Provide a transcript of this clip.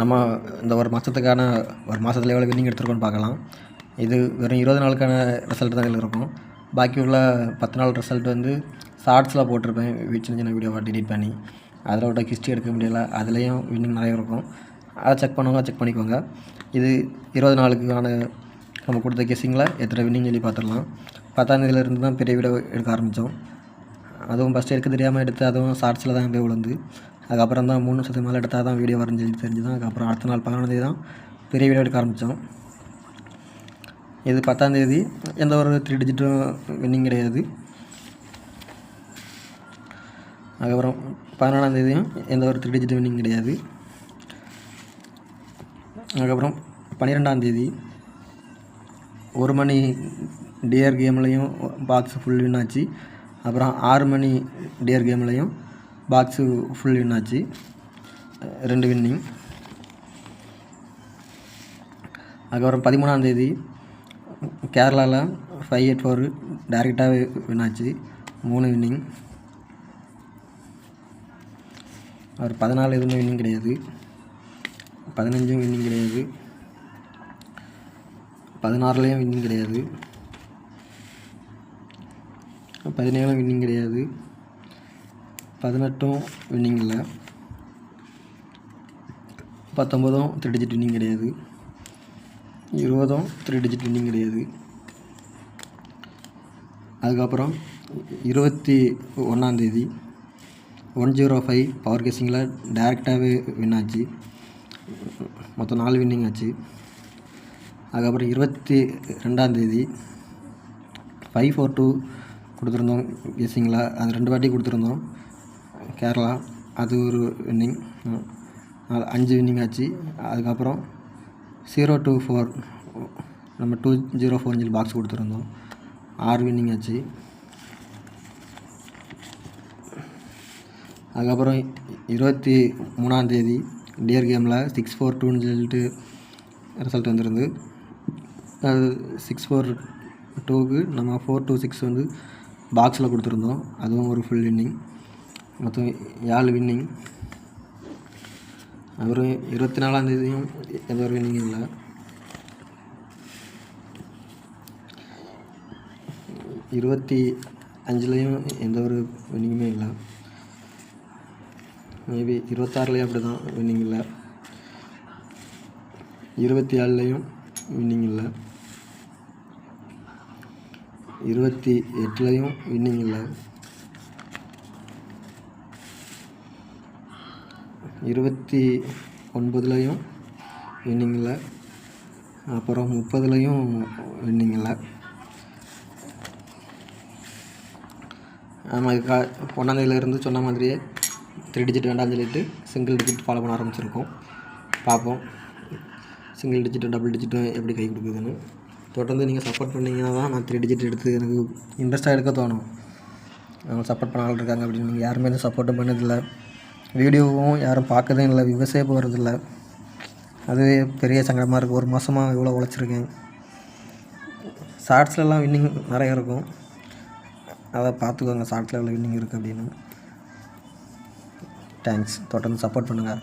நம்ம இந்த ஒரு மாதத்துக்கான ஒரு மாதத்துல எவ்வளோ வின்னிங் எடுத்துருக்கோன்னு பார்க்கலாம். இது வெறும் இருபது நாளுக்கான ரிசல்ட் தான் இதில் இருக்கும். பாக்கி உள்ள பத்து நாள் ரிசல்ட் வந்து ஷார்ட்ஸில் போட்டிருப்பேன். சின்ன சின்ன வீடியோவாக டிலீட் பண்ணி. அதில் விட ஹிஸ்ட்ரி எடுக்க முடியல. அதுலேயும் வின்னிங் நிறைய இருக்கும். அதை செக் பண்ணுவாங்க செக் பண்ணிக்கோங்க. இது இருபது நாளுக்கான நம்ம கொடுத்த கெஸிங்கில் எத்தனை வின்னிங் சொல்லி பார்த்துடலாம். பத்தாந்தேதியிலேருந்து தான் பெரிய வீடியோ எடுக்க ஆரம்பித்தோம். அதுவும் ஃபஸ்ட்டு எடுக்க தெரியாமல் எடுத்து அதுவும் ஷார்ட்ஸில் தான் போய் விழுந்து அதுக்கப்புறம் தான் மூணு வருஷத்துக்கு மேலே எடுத்தால் தான் வீடியோ வரைஞ்சி தெரிஞ்சு தான் அதுக்கப்புறம் அடுத்த நாள் பதினொன்றாந்தேதி தான் பெரிய வீடியோ எடுக்க ஆரம்பித்தோம். இது பத்தாந்தேதி எந்த ஒரு த்ரீ டிஜிட்டும் வின்னிங் கிடையாது. அதுக்கப்புறம் பதினாலாந்தேதியும் எந்த ஒரு த்ரீ டிஜிட் வின்னிங் கிடையாது. அதுக்கப்புறம் பன்னிரெண்டாந்தேதி ஒரு மணி டியர் கேம்லேயும் பாக்ஸ் ஃபுல் வின் ஆச்சு. அப்புறம் ஆறு மணி டியர் கேம்லேயும் பாக்ஸு ஃபுல் வின் ஆச்சு. ரெண்டு வின்னிங் அதுக்கப்புறம் பதிமூணாந்தேதி கேரளாவில் ஃபைவ் எயிட் ஃபோர் டேரெக்டாகவே வின் ஆச்சு. மூணு வின்னிங் அவர் பதினாலு எதுவுமே வின்னிங் கிடையாது. பதினஞ்சும் வின்னிங் கிடையாது. பதினாறுலேயும் வின்னிங் கிடையாது. பதினேழும் வின்னிங் கிடையாது. பதினெட்டும் வின்னிங் இல்லை பத்தொம்பதும் த்ரீ டிஜிட் வின்னிங் கிடையாது. இருபதும் த்ரீ டிஜிட் வின்னிங் கிடையாது. அதுக்கப்புறம் இருபத்தி ஒன்றாந்தேதி ஒன் ஜீரோ ஃபைவ் பவர் கேசிங்கில் டேரெக்டாகவே வின் ஆச்சு. மொத்தம் நாலு வின்னிங் ஆச்சு. அதுக்கப்புறம் இருபத்தி ரெண்டாந்தேதி ஃபைவ் ஃபோர் டூ கொடுத்துருந்தோம் கேசிங்கில் அது ரெண்டு வாட்டி கொடுத்துருந்தோம். கேரளா அது ஒரு வின்னிங் அஞ்சு வின்னிங் ஆச்சு. அதுக்கப்புறம் ஜீரோ டூ ஃபோர் நம்ம டூ ஜீரோ ஃபோர் சொல்லி பாக்ஸ் கொடுத்துருந்தோம். ஆறு வின்னிங் ஆச்சு. அதுக்கப்புறம் இருபத்தி மூணாந்தேதி டியர் கேமில் சிக்ஸ் ஃபோர் டூன்னு சொல்லிட்டு ரிசல்ட் வந்துருந்து அது சிக்ஸ் ஃபோர் டூக்கு நம்ம ஃபோர் டூ சிக்ஸ் வந்து பாக்ஸில் கொடுத்துருந்தோம். அதுவும் ஒரு ஃபுல் இன்னிங் மொத்தம் ஏழு வின்னிங் அப்புறம் இருபத்தி நாலாந்தேதியும் எந்த ஒரு வின்னிங் இல்லை. இருபத்தி அஞ்சுலேயும் எந்த ஒரு வின்னிங்குமே இல்லை. மேபி இருபத்தாறுலேயும் அப்படி தான் வின்னிங் இல்லை. இருபத்தி ஏழுலேயும் வின்னிங் இல்லை. இருபத்தி எட்டுலேயும் வின்னிங் இல்லை. இருபத்தி ஒன்பதுலேயும் வின்னிங் இல்லை அப்புறம் முப்பதுலேயும் வின்னிங்கில் இல்லை கா ஒன்றாந்தேதியிலேருந்து சொன்ன மாதிரியே த்ரீ டிஜிட் வேண்டாம்னு சொல்லிட்டு சிங்கிள் டிஜிட் ஃபாலோ பண்ண ஆரம்பிச்சிருக்கோம். பார்ப்போம். சிங்கிள் டிஜிட்டும் டபுள் டிஜிட்டும் எப்படி கை கொடுக்குதுன்னு. தொடர்ந்து நீங்கள் சப்போர்ட் பண்ணீங்கன்னா தான் நான் த்ரீ டிஜிட் எடுத்து எனக்கு இன்ட்ரெஸ்ட்டாக எடுக்க தோணும். அவங்க சப்போர்ட் பண்ண ஆள் இருக்காங்க அப்படின்னு. நீங்கள் யாருமே எதுவும் சப்போர்ட்டும் பண்ணதில்லை. வீடியோவும் யாரும் பார்க்கறதே இல்லை விவசாய போகிறதில்ல அதுவே பெரிய சங்கடமாக இருக்குது ஒரு மாதமாக இவ்வளோ உழைச்சிருக்கேன். ஷார்ட்ஸ்லலாம் வின்னிங் நிறைய இருக்கும். அதை பார்த்துக்கோங்க. ஷார்ட்ஸில் எவ்வளோ வின்னிங் இருக்குது அப்படின்னு. தேங்க்ஸ் தொடர்ந்து சப்போர்ட் பண்ணுங்கள்